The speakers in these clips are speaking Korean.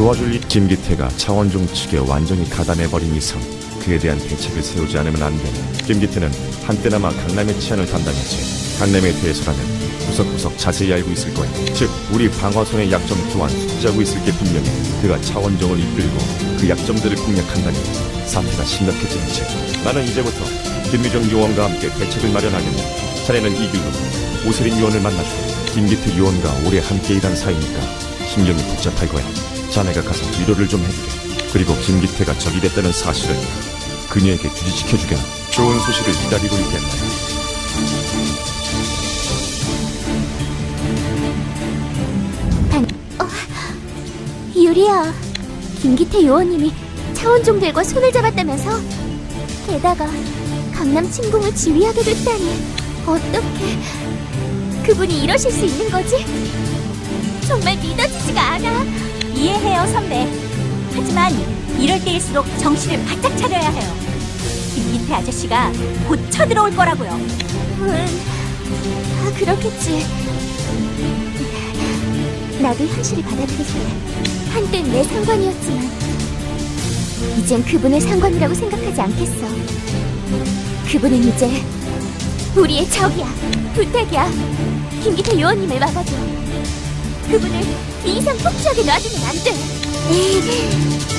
도와줄 이 김기태가 차원종 측에 완전히 가담해버린 이상 그에 대한 대책을 세우지 않으면 안 되네. 김기태는 한때나마 강남의 치안을 담당했지. 강남에 대해서라면 구석구석 자세히 알고 있을 거야. 즉, 우리 방화선의 약점 또한 숙지하고 있을 게 분명해. 그가 차원종을 이끌고 그 약점들을 공략한다니 사태가 심각해지는지. 나는 이제부터 김미정 요원과 함께 대책을 마련하겠네. 자네는 이 길로 오세린 요원을 만나주고 김기태 요원과 오래 함께 일한 사이니까 신경이 복잡할 거야. 자네가 가서 위로를 좀 해주게. 그리고 김기태가 적이 됐다는 사실을 그녀에게 주지시켜주게. 좋은 소식을 기다리고 있겠네. 유리야, 김기태 요원님이 차원종들과 손을 잡았다면서? 게다가 강남 침공을 지휘하게 됐다니 어떻게 그분이 이러실 수 있는 거지? 정말 믿어지지가 않아. 이해해요, 선배. 하지만 이럴 때일수록 정신을 바짝 차려야 해요. 김기태 아저씨가 곧 쳐들어올 거라고요. 응, 다 그렇겠지. 나도 현실을 받아들일게. 한때 내 상관이었지만, 이젠 그분의 상관이라고 생각하지 않겠어. 그분은 이제 우리의 적이야. 부탁이야. 김기태 요원님을 막아줘. 그분을 이 이상 폭주하게 놔두면 안 돼.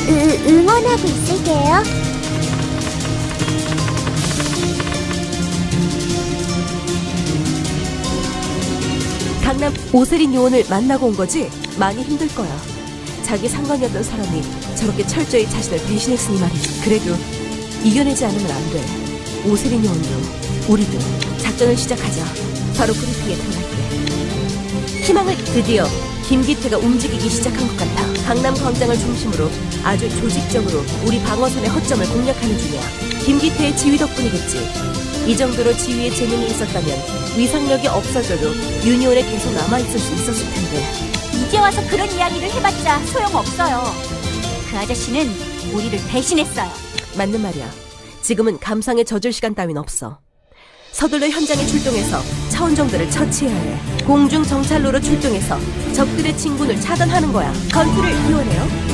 응, 응원하고 있을게요. 강남 오세린 요원을 만나고 온 거지? 많이 힘들 거야. 자기 상관이었던 사람이 저렇게 철저히 자신을 배신했으니 말이지. 그래도 이겨내지 않으면 안 돼. 오세린 요원도 우리도 작전을 시작하자. 바로 브리핑에 들어갈게. 희망을 드디어 김기태가 움직이기 시작한 것 같아. 강남 광장을 중심으로 아주 조직적으로 우리 방어선의 허점을 공략하는 중이야. 김기태의 지휘 덕분이겠지. 이 정도로 지휘에 재능이 있었다면 위상력이 없어져도 유니온에 계속 남아있을 수 있었을 텐데 이제 와서 그런 이야기를 해봤자 소용없어요. 그 아저씨는 우리를 배신했어요. 맞는 말이야 지금은 감상에 젖을 시간 따윈 없어 서둘러 현장에 출동해서 차원정들을 처치해야 해. 공중 정찰로로 출동해서 적들의 진군을 차단하는 거야. 건투를 이원해요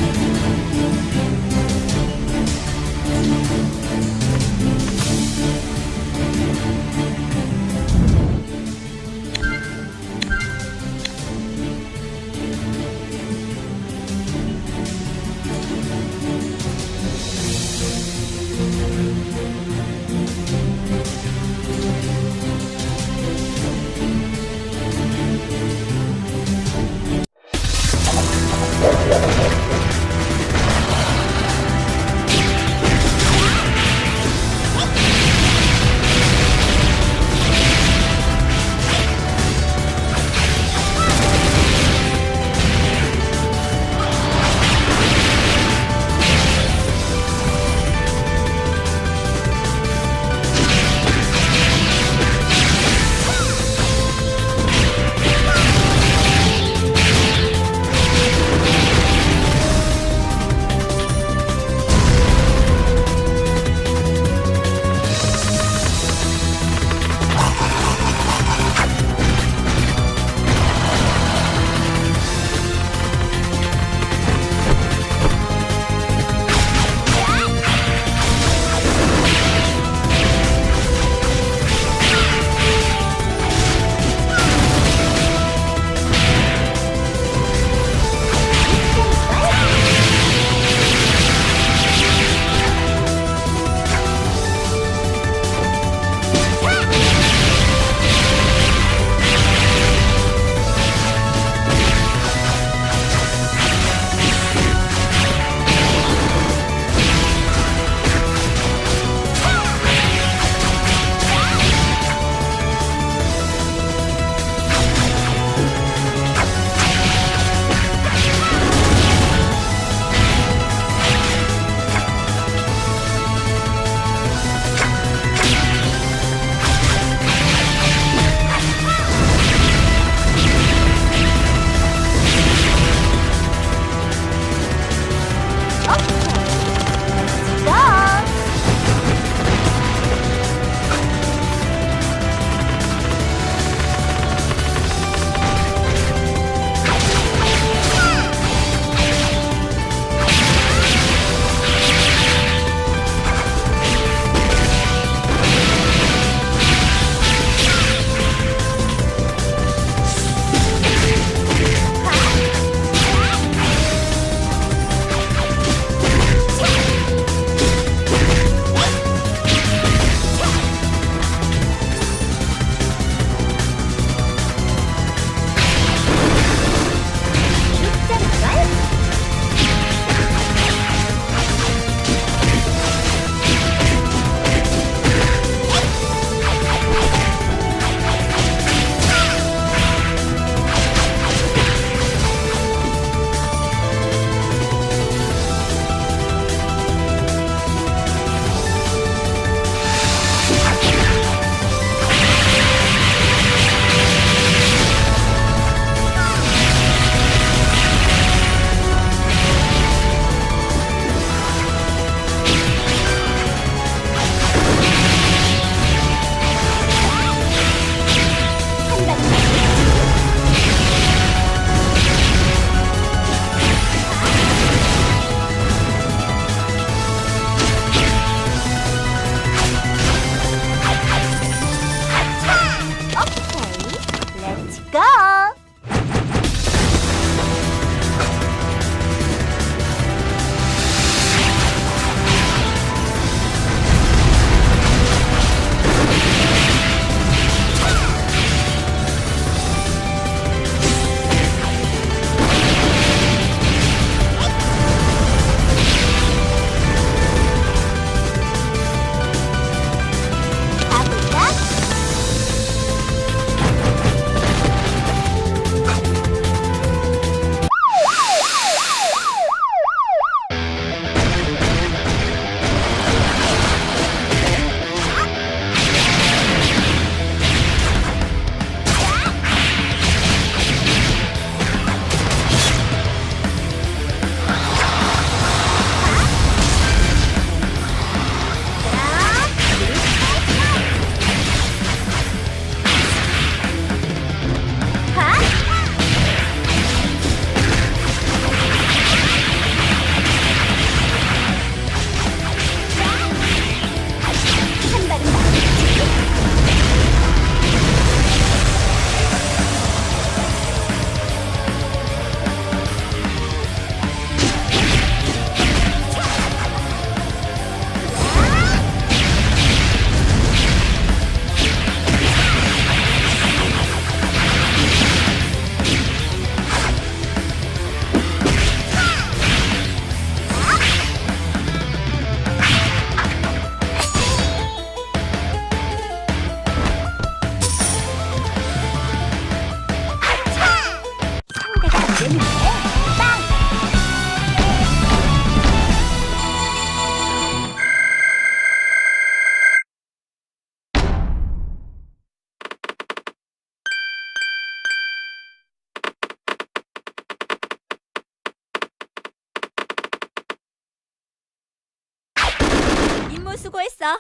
수고했어.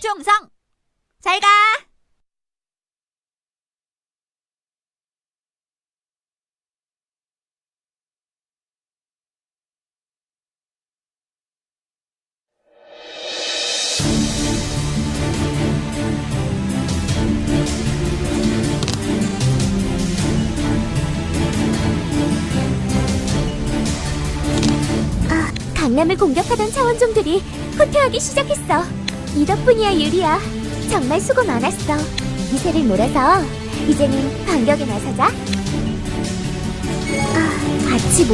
중성, 잘 가. 강남을 공격하던 차원종들이 후퇴하기 시작했어. 이 덕분이야, 유리야. 정말 수고 많았어. 미세를 몰아서 이제는 반격에 나서자. 아, 같이 모...